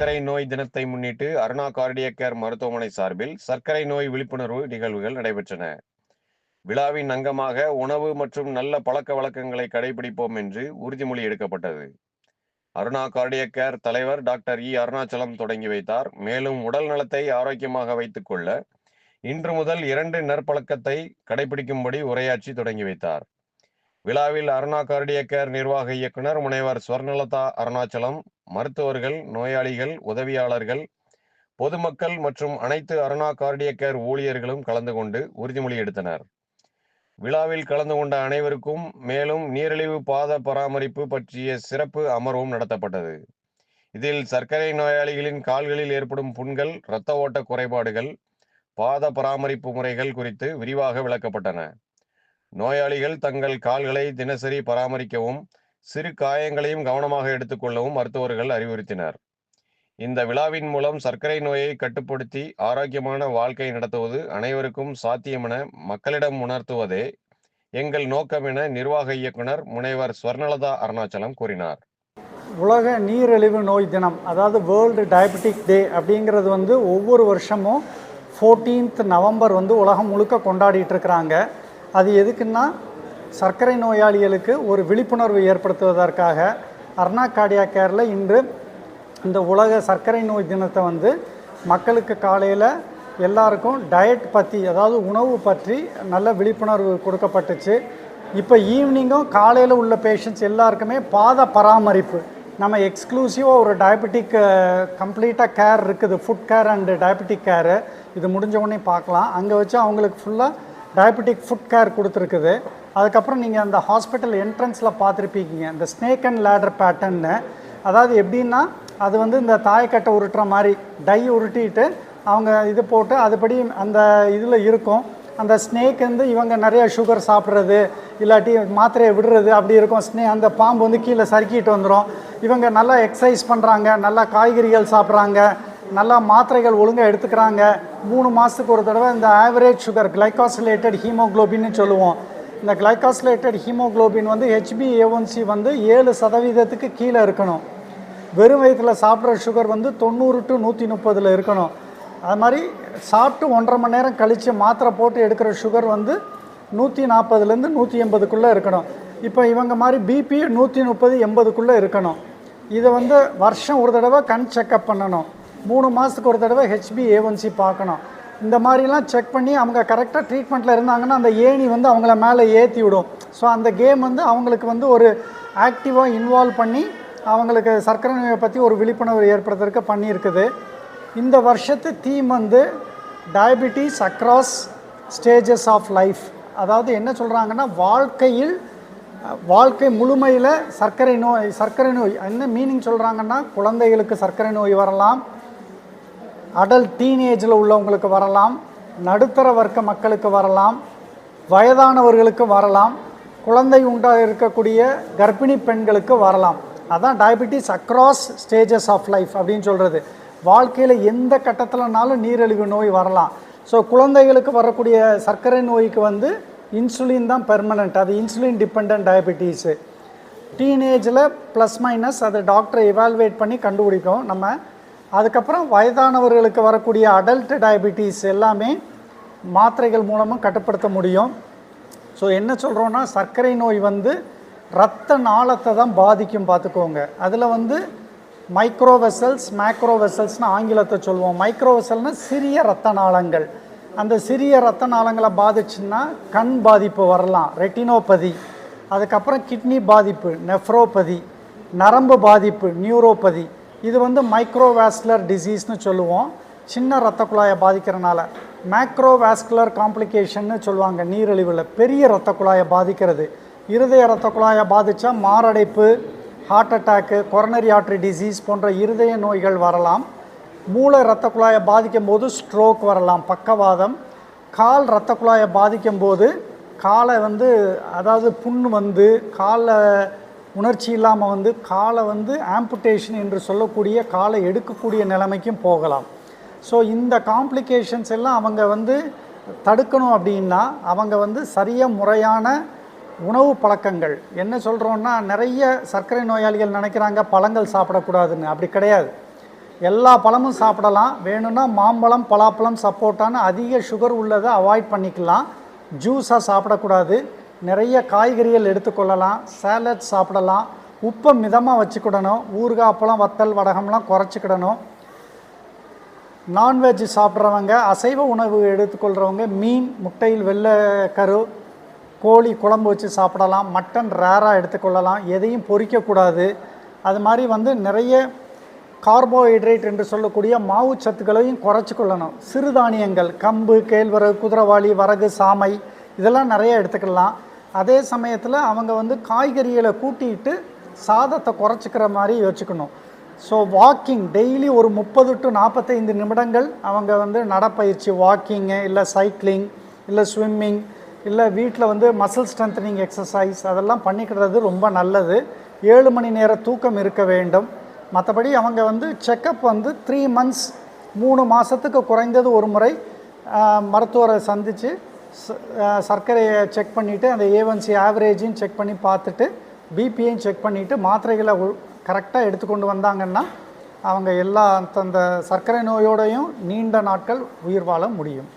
சர்க்கரை நோய் தினத்தை முன்னிட்டு அருணா கார்டியக்கேர் மருத்துவமனை சார்பில் சர்க்கரை நோய் விழிப்புணர்வு நிகழ்வுகள் நடைபெற்றன. விழாவின் அங்கமாக உணவு மற்றும் நல்ல பழக்க வழக்கங்களை கடைபிடிப்போம் என்று உறுதிமொழி எடுக்கப்பட்டது. அருணா கார்டியக் கேர் தலைவர் டாக்டர் இ. அருணாச்சலம் தொடங்கி வைத்தார். மேலும் உடல் நலத்தை ஆரோக்கியமாக வைத்துக் கொள்ள இன்று முதல் இரண்டு நற்பழக்கத்தை கடைபிடிக்கும்படி உரையாற்றி தொடங்கி வைத்தார். விழாவில் அருணா கார்டியக்கர் நிர்வாக இயக்குனர் முனைவர் ஸ்வர்ணலதா அருணாச்சலம் மருத்துவர்கள் நோயாளிகள் உதவியாளர்கள் பொதுமக்கள் மற்றும் அனைத்து அருணா கார்டியக் கேர் ஊழியர்களும் கலந்து கொண்டு உறுதிமொழி எடுத்தனர். விழாவில் கலந்து கொண்ட அனைவருக்கும் மேலும் நீரிழிவு பாத பராமரிப்பு பற்றிய சிறப்பு அமர்வும் நடத்தப்பட்டது. இதில் சர்க்கரை நோயாளிகளின் கால்களில் ஏற்படும் புண்கள் இரத்த ஓட்ட குறைபாடுகள் பாத பராமரிப்பு முறைகள் குறித்து விரிவாக விளக்கப்பட்டன. நோயாளிகள் தங்கள் கால்களை தினசரி பராமரிக்கவும் சிறு காயங்களையும் கவனமாக எடுத்துக்கொள்ளவும் மருத்துவர்கள் அறிவுறுத்தினர். இந்த விழாவின் மூலம் சர்க்கரை நோயை கட்டுப்படுத்தி ஆரோக்கியமான வாழ்க்கை நடத்துவது அனைவருக்கும் சாத்தியமென மக்களிடம் உணர்த்துவதே எங்கள் நோக்கம் என நிர்வாக இயக்குனர் முனைவர் ஸ்வர்ணலதா அருணாச்சலம் கூறினார். உலக நீரிழிவு நோய் தினம் அதாவது வேர்ல்டு டயபெட்டிக் டே அப்படிங்கிறது வந்து ஒவ்வொரு வருஷமும் ஃபோர்டீன்த் நவம்பர் வந்து உலகம் முழுக்க கொண்டாடிட்டு இருக்கிறாங்க. அது எதுக்குன்னா சர்க்கரை நோயாளிகளுக்கு ஒரு விழிப்புணர்வு ஏற்படுத்துவதற்காக அர்ணா கார்டியா கேரில் இன்று இந்த உலக சர்க்கரை நோய் தினத்தை வந்து மக்களுக்கு காலையில் எல்லாருக்கும் டயட் பற்றி அதாவது உணவு பற்றி நல்ல விழிப்புணர்வு கொடுக்கப்பட்டுச்சு. இப்போ ஈவினிங்கும் காலையில் உள்ள பேஷண்ட்ஸ் எல்லாருக்குமே பாத பராமரிப்பு. நம்ம எக்ஸ்க்ளூசிவாக ஒரு டயபெட்டிக் கம்ப்ளீட்டாக கேர் இருக்குது. Foot care and diabetic care. இது முடிஞ்ச உடனே பார்க்கலாம். அங்கே வச்சு அவங்களுக்கு ஃபுல்லாக டயபெட்டிக் ஃபுட் கேர் கொடுத்துருக்குது. அதுக்கப்புறம் நீங்கள் அந்த ஹாஸ்பிட்டல் என்ட்ரன்ஸில் பார்த்துருப்பீங்க. இந்த ஸ்னேக் அண்ட் லேடர் பேட்டர்ன்னு அதாவது எப்படின்னா அது வந்து இந்த தாயக்கட்டை உருட்டுற மாதிரி டை உருட்டிட்டு அவங்க இது போட்டு அதுபடி அந்த இதில் இருக்கும். அந்த ஸ்னேக் வந்து இவங்க நிறைய சுகர் சாப்பிட்றது இல்லாட்டி மாத்திரையை விடுறது அப்படி இருக்கும். ஸ்னே அந்த பாம்பு வந்து கீழே சறுக்கிட்டு வந்துடும் இவங்க நல்லா எக்ஸசைஸ் பண்ணுறாங்க நல்லா காய்கறிகள் சாப்பிட்றாங்க. நல்லா மாத்திரைகள் ஒழுங்காக எடுத்துக்கிறாங்க. மூணு மாதத்துக்கு ஒரு தடவை இந்த ஆவரேஜ் சுகர் கிளைகாசிலேட்டட் ஹீமோக்ளோபின்னு சொல்லுவோம். இந்த கிளைகாசிலேட்டட் ஹீமோக்ளோபின் வந்து ஹெச்பிஏஒன்சி வந்து ஏழு சதவீதத்துக்கு கீழே இருக்கணும். வெறும் வயிற்றில் சாப்பிட்ற சுகர் வந்து தொண்ணூறு டு நூற்றி முப்பதில் இருக்கணும். அது மாதிரி சாப்பிட்டு ஒன்றரை மணி நேரம் கழித்து மாத்திரை போட்டு எடுக்கிற சுகர் வந்து நூற்றி நாற்பதுலேருந்து நூற்றி எண்பதுக்குள்ளே இருக்கணும். இப்போ இவங்க மாதிரி பிபி நூற்றி முப்பது எண்பதுக்குள்ளே இருக்கணும். இதை வந்து வருஷம் ஒரு தடவை கண் செக்கப் பண்ணணும். மூணு மாதத்துக்கு ஒரு தடவை ஹெச்பி ஏஒன்சி பார்க்கணும். இந்த மாதிரிலாம் செக் பண்ணி அவங்க கரெக்டாக ட்ரீட்மெண்ட்டில் இருந்தாங்கன்னா அந்த ஏணி வந்து அவங்கள மேலே ஏற்றி விடும். ஸோ அந்த கேம் வந்து அவங்களுக்கு வந்து ஒரு ஆக்டிவாக இன்வால்வ் பண்ணி அவங்களுக்கு சர்க்கரை நோயை பற்றி ஒரு விழிப்புணர்வு ஏற்படுத்துறதுக்கு பண்ணியிருக்குது. இந்த வருஷத்து தீம் வந்து diabetes across stages of life அதாவது என்ன சொல்கிறாங்கன்னா வாழ்க்கையில் வாழ்க்கை முழுமையில் சர்க்கரை நோய் சர்க்கரை நோய் என்ன மீனிங் சொல்கிறாங்கன்னா குழந்தைகளுக்கு சர்க்கரை நோய் வரலாம் அடல்ட் டீனேஜில் உள்ளவங்களுக்கு வரலாம் நடுத்தர வர்க்க மக்களுக்கு வரலாம் வயதானவர்களுக்கு வரலாம் குழந்தை உண்டாக இருக்கக்கூடிய கர்ப்பிணி பெண்களுக்கு வரலாம். அதான் diabetes across stages of life அப்படின்னு சொல்கிறது வாழ்க்கையில் எந்த கட்டத்தில்னாலும் நீரிழிவு நோய் வரலாம். ஸோ குழந்தைகளுக்கு வரக்கூடிய சர்க்கரை நோய்க்கு வந்து இன்சுலின் தான் பெர்மனண்ட் அது இன்சுலின் டிபெண்ட் டயபிட்டிஸு டீனேஜில் ப்ளஸ் மைனஸ் அதை டாக்டரை எவால்வேட் பண்ணி கண்டுபிடிக்கும். நம்ம அதுக்கப்புறம் வயதானவர்களுக்கு வரக்கூடிய அடல்ட் டயபிட்டிஸ் எல்லாமே மாத்திரைகள் மூலமாக கட்டுப்படுத்த முடியும். ஸோ என்ன சொல்கிறோன்னா சர்க்கரை நோய் வந்து ரத்த நாளத்தை தான் பாதிக்கும் பார்த்துக்கோங்க. அதில் வந்து மைக்ரோ வெசல்ஸ் மேக்ரோ வெசல்ஸ்னு ஆங்கிலத்தை சொல்லுவோம் மைக்ரோ வெசல்னால் சிறிய ரத்த நாளங்கள். அந்த சிறிய ரத்த நாளங்களை பாதிச்சுன்னா கண் பாதிப்பு வரலாம் ரெட்டினோபதி அதுக்கப்புறம் கிட்னி பாதிப்பு நெஃப்ரோபதி நரம்பு பாதிப்பு நியூரோபதி இது வந்து மைக்ரோவாஸ்குலர் டிசீஸ்னு சொல்லுவோம். சின்ன ரத்த குழாயை பாதிக்கிறனால. மேக்ரோவாஸ்குலர் காம்ப்ளிகேஷன்னு சொல்லுவாங்க நீரிழிவில். பெரிய ரத்த குழாயை பாதிக்கிறது. இருதய ரத்த குழாயை பாதித்தா மாரடைப்பு heart attack coronary artery disease போன்ற இருதய நோய்கள் வரலாம். மூளை ரத்த குழாயை பாதிக்கும் போது ஸ்ட்ரோக் வரலாம் பக்கவாதம். கால் ரத்த குழாயை பாதிக்கும் போது காலை வந்து அதாவது புண் வந்து காலை உணர்ச்சி இல்லாமல் வந்து காலை வந்து ஆம்புடேஷன் என்று சொல்லக்கூடிய காலை எடுக்கக்கூடிய நிலைமைக்கும் போகலாம். ஸோ இந்த காம்ப்ளிகேஷன்ஸ் எல்லாம் அவங்க வந்து தடுக்கணும் அப்படின்னா அவங்க வந்து சரியாக முறையான உணவு பழக்கங்கள். என்ன சொல்கிறோன்னா நிறைய சர்க்கரை நோயாளிகள் நினைக்கிறாங்க பழங்கள் சாப்பிடக்கூடாதுன்னு. அப்படி கிடையாது. எல்லா பழமும் சாப்பிடலாம். வேணும்னா மாம்பழம் பலாப்பழம் சப்போட்டான்னு அதிக சுகர் உள்ளதை அவாய்ட் பண்ணிக்கலாம். ஜூஸாக சாப்பிடக்கூடாது. நிறைய காய்கறிகள் எடுத்துக்கொள்ளலாம் சேலட் சாப்பிடலாம் உப்பை மிதமாக வச்சுக்கிடணும் ஊறுகாய் அப்பளம் வத்தல் வடகம்லாம் குறைச்சிக்கிடணும். நான்வெஜ் சாப்பிட்றவங்க அசைவ உணவு எடுத்துக்கொள்கிறவங்க மீன் முட்டையில் வெள்ளை கரு கோழி குழம்பு வச்சு சாப்பிடலாம் மட்டன் ரேராக எடுத்துக்கொள்ளலாம் எதையும் பொறிக்கக்கூடாது. அது மாதிரி வந்து நிறைய கார்போஹைட்ரேட் என்று சொல்லக்கூடிய மாவு சத்துக்களையும் குறைச்சி கொள்ளணும் சிறுதானியங்கள் கம்பு கேழ்வரகு குதிரவாளி வரகு சாமை இதெல்லாம் நிறைய எடுத்துக்கலாம். அதே சமயத்தில் அவங்க வந்து காய்கறிகளை கூட்டிட்டு சாதத்தை குறைச்சிக்கிற மாதிரி வச்சுக்கணும். ஸோ வாக்கிங் டெய்லி ஒரு முப்பது டு நாற்பத்தைந்து நிமிடங்கள் அவங்க வந்து நடைப்பயிற்சி வாக்கிங்கு இல்லை சைக்கிளிங் இல்லை ஸ்விம்மிங் இல்லை வீட்டில் வந்து மசில் ஸ்ட்ரென்தனிங் எக்ஸசைஸ் அதெல்லாம் பண்ணிக்கிறது ரொம்ப நல்லது. ஏழு மணி நேர தூக்கம் இருக்க வேண்டும். மற்றபடி அவங்க வந்து செக்கப் வந்து த்ரீ மந்த்ஸ் மூணு மாதத்துக்கு குறைந்தது ஒரு முறை மருத்துவரை சந்தித்து சர்க்கரையை செக் பண்ணிவிட்டு அந்த ஏவன்சி ஆவரேஜையும் செக் பண்ணி பார்த்துட்டு பிபியையும் செக் பண்ணிவிட்டு மாத்திரைகளை கரெக்டாக எடுத்துக்கொண்டு வந்தாங்கன்னா அவங்க எல்லா அந்த சர்க்கரை நோயோடையும் நீண்ட நாட்கள் உயிர் வாழ முடியும்.